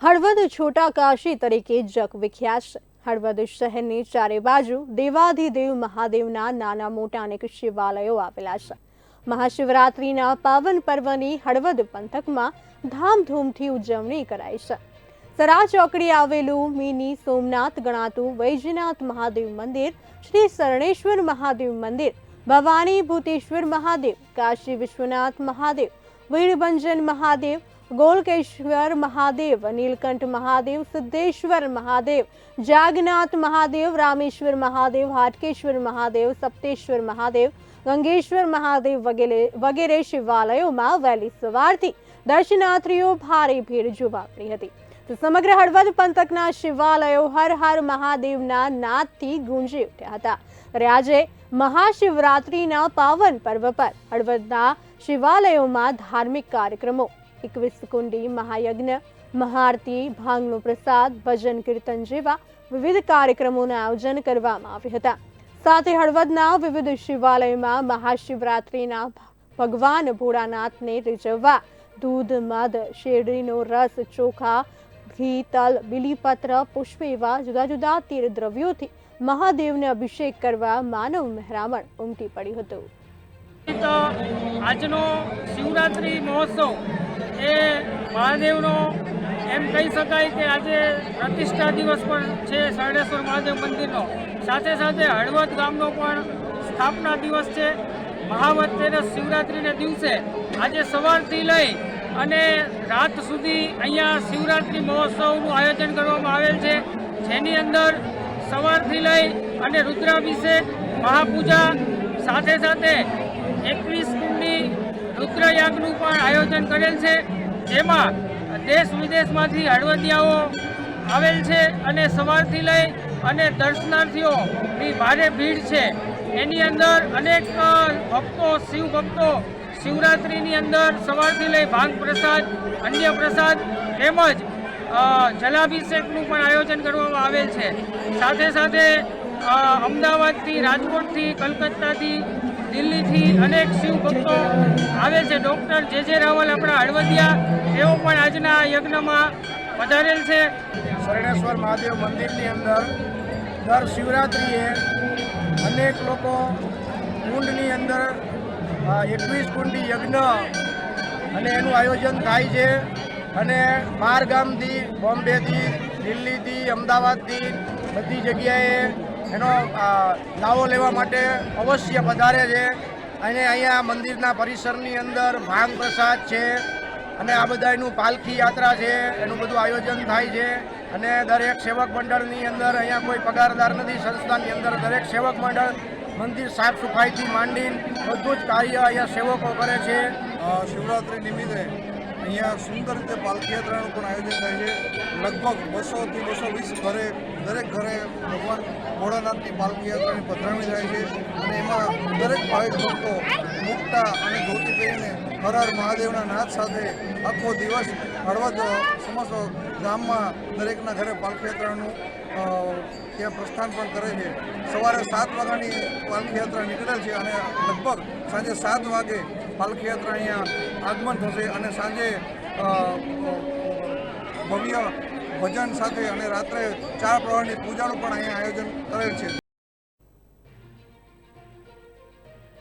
હળવદ છોટા કાશી તરીકે જગ વિખ્યાત છે. હળવદ શહેરની ચારે બાજુ દેવાધિદેવ મહાદેવના નાના મોટા અનેક શિવાલયો આવેલા છે. મહાશિવરાત્રિના પાવન પર્વની હળવદ પંથકમાં ધામધૂમથી ઉજવણી કરાય છે. સરા ચોકડી આવેલું મિની સોમનાથ ગણાતું વૈજનાથ મહાદેવ મંદિર, શ્રી શરણેશ્વર મહાદેવ મંદિર ભવાની ભૂતેશ્વર મહાદેવ, કાશી વિશ્વનાથ મહાદેવ, વીરભંજન મહાદેવ ગોલકેશ્વર મહાદેવ નીલકંઠ મહાદેવ સિદ્ધેશ્વર મહાદેવ જાગનાથ મહાદેવ રામેશ્વર મહાદેવ હાટકેશ્વર મહાદેવ સપ્તેશ્વર મહાદેવ ગંગેશ્વર મહાદેવ વગેરે વગેરે શિવાલયોમાં વહેલી સવારથી દર્શનાર્થીઓ ભારે ભીડ જોવા મળી હતી. તો સમગ્ર હળવદ પંથકના શિવાલયો હર હર મહાદેવના નાદથી ગુંજી ઉઠ્યા હતા. ત્યારે આજે મહાશિવરાત્રિના પાવન પર્વ પર હળવદના શિવાલયોમાં ધાર્મિક કાર્યક્રમો એકવીસ કુંડી મહાયજ્ઞ, મહાઆરતી, ભાંગનો પ્રસાદ, ભજન કીર્તન જેવા વિવિધ કાર્યક્રમોનું આયોજન કરવામાં આવ્યા હતા. સાથે હળવદના વિવિધ શિવાલયમાં મહાશિવરાત્રિના ભગવાન ભોળાનાથને રીઝવવા દૂધ, મધ, શેરડીનો રસ, ચોખા, ઘી, તલ, બીલીપત્ર, પુષ્પ એવા જુદા જુદા તીર દ્રવ્યોથી મહાદેવને અભિષેક કરવા માનવ મહેરામણ ઉમટી પડ્યું હતું. આજનો શિવરાત્રિ મહોત્સવ એ મહાદેવનો એમ કહી શકાય કે આજે પ્રતિષ્ઠા દિવસ પણ છે શરણેશ્વર મહાદેવ મંદિરનો. સાથે સાથે હળવદ ગામનો પણ સ્થાપના દિવસ છે. મહાવત તેરસ શિવરાત્રિને દિવસે. આજે સવારથી લઈ અને રાત સુધી અહીંયા શિવરાત્રિ મહોત્સવનું આયોજન કરવામાં આવેલ છે. જેની અંદર સવારથી લઈ અને રુદ્રાભિષેક, મહાપૂજા, સાથે સાથે એકવીસ રુદ્રયાગનું પણ આયોજન કરેલ છે. જેમાં દેશ વિદેશમાંથી હળવદિયાઓ આવેલ છે અને સવારથી લઈ અને દર્શનાર્થીઓની ભારે ભીડ છે. એની અંદર અનેક ભક્તો, શિવ ભક્તો શિવરાત્રિની અંદર સવારથી લઈ ભાંગ પ્રસાદ, અન્ય પ્રસાદ તેમજ જલાભિષેકનું પણ આયોજન કરવામાં આવેલ છે. સાથે સાથે અમદાવાદથી રાજકોટથી, કલકત્તાથી દિલ્હીથી અનેક શિવ ભક્તો આવે છે. ડૉક્ટર જે જે રાવલ આપણા હળવદિયા તેઓ પણ આજના યજ્ઞમાં પધારેલ છે. શરણેશ્વર મહાદેવ મંદિરની અંદર દર શિવરાત્રિએ અનેક લોકો કુંડની અંદર એકવીસ કુંડી યજ્ઞ અને એનું આયોજન થાય છે. અને બહાર ગામથી બોમ્બેથી દિલ્હીથી અમદાવાદથી બધી જગ્યાએ એનો લાવો લેવા માટે અવશ્ય પધારે છે. અને અહીંયા મંદિરના પરિસરની અંદર ભાંગ પ્રસાદ છે અને આ બધાનું પાલખી યાત્રા છે. એનું બધું આયોજન થાય છે. અને દરેક સેવક મંડળની અંદર અહીંયા કોઈ પગારદાર નથી. સંસ્થાની અંદર દરેક સેવક મંડળ મંદિર સાફ સફાઈથી માંડીને બધું જ કાર્ય અહીંયા સેવકો કરે છે. શિવરાત્રિ નિમિત્તે અહીંયા સુંદર રીતે પાલખી યાત્રાનું પણ આયોજન થાય છે. લગભગ બસોથી બસો વીસ ઘરે, દરેક ઘરે ભગવાન ભોળાનાથની પાલખી યાત્રાની પધરામણી થાય છે અને એમાં દરેક ભાવિક ભક્તો મુક્તા અને ધોતી પહેરીને હર મહાદેવના નાદ સાથે આખો દિવસ હળવદ સમસ્ત ગામમાં દરેકના ઘરે પાલખી યાત્રાનું ત્યાં પ્રસ્થાન પણ કરે છે. સવારે સાત વાગ્યાની પાલખી યાત્રા નીકળે છે અને લગભગ સાંજે સાત વાગે પાલખી યાત્રા આગમન થશે અને સાંજે ભવ્ય ભજન સાથે અને રાત્રે ચાર પ્રવાહની પૂજાનું પણ અહીંયા આયોજન કરેલ છે.